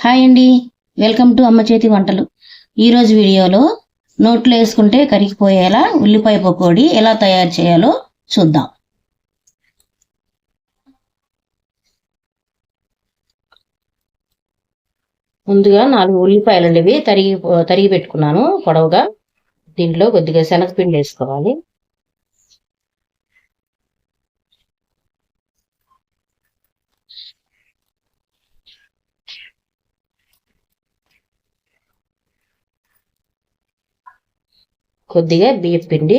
Hi అండి. Welcome to అమ్మ చేతి వంటలు. ఈరోజు వీడియోలో నోట్లో వేసుకుంటే కరిగిపోయేలా ఉల్లిపాయ పకోడి ఎలా తయారు చేయాలో చూద్దాం. ముందుగా నాలుగు ఉల్లిపాయలు అనేవి తరిగి తరిగి పెట్టుకున్నాను పొడవుగా. దీంట్లో కొద్దిగా శనగపిండి వేసుకోవాలి. కొద్దిగా బియ్యం పిండి.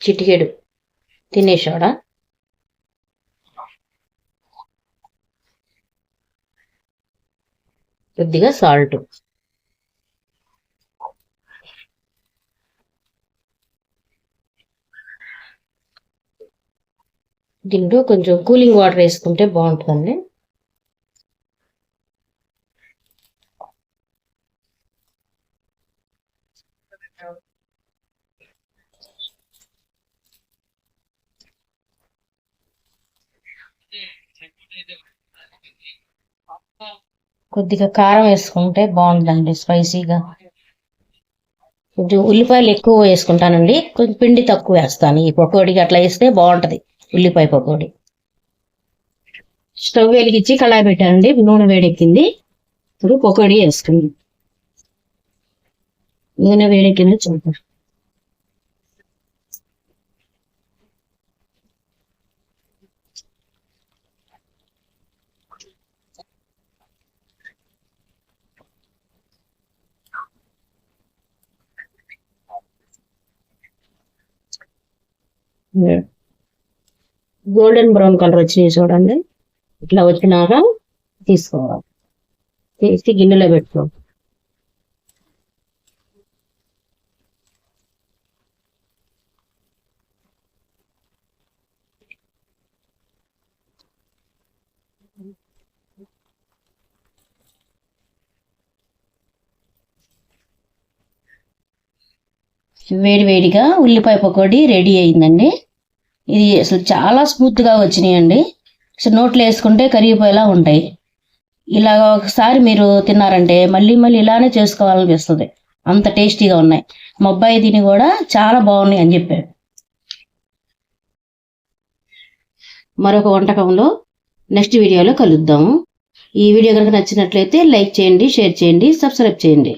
చిటికెడు తినేసోడా కొద్దిగా సాల్ట్. దీంట్లో కొంచెం కూలింగ్ వాటర్ వేసుకుంటే బాగుంటుందండి. కొద్దిగా కారం వేసుకుంటే బాగుంటుందండి స్పైసీగా. కొంచెం ఉల్లిపాయలు ఎక్కువ వేసుకుంటానండి కొంచెం పిండి తక్కువ వేస్తాను. ఈ పకోడీకి అట్లా వేస్తే బాగుంటది ఉల్లిపాయ పకోడీ. స్టవ్ వెలిగించి కళాయి పెట్టానండి నూనె వేడెక్కింది. ఇప్పుడు పకోడీ వేసుకుంది. నూనె వేడెక్కింది చూద్దాం గోల్డెన్ బ్రౌన్ కలర్ వచ్చినాయి చూడండి. ఇట్లా వచ్చినాక తీసుకోవాలి. తీసి గిన్నెలో పెట్టుకో వేడివేడిగా ఉల్లిపాయ పకోడీ రెడీ అయిందండి. ఇది అసలు చాలా స్మూత్గా వచ్చినాయండి. అసలు నోట్లో వేసుకుంటే కరిగిపోయేలా ఉంటాయి. ఇలా ఒకసారి మీరు తిన్నారంటే మళ్ళీ మళ్ళీ ఇలానే చేసుకోవాలనిపిస్తుంది. అంత టేస్టీగా ఉన్నాయి. మా అబ్బాయి దీని కూడా చాలా బాగున్నాయి అని చెప్పాడు. మరొక వంటకంలో నెక్స్ట్ వీడియోలో కలుద్దాము. ఈ వీడియో కనుక నచ్చినట్లయితే లైక్ చేయండి షేర్ చేయండి సబ్స్క్రైబ్ చేయండి.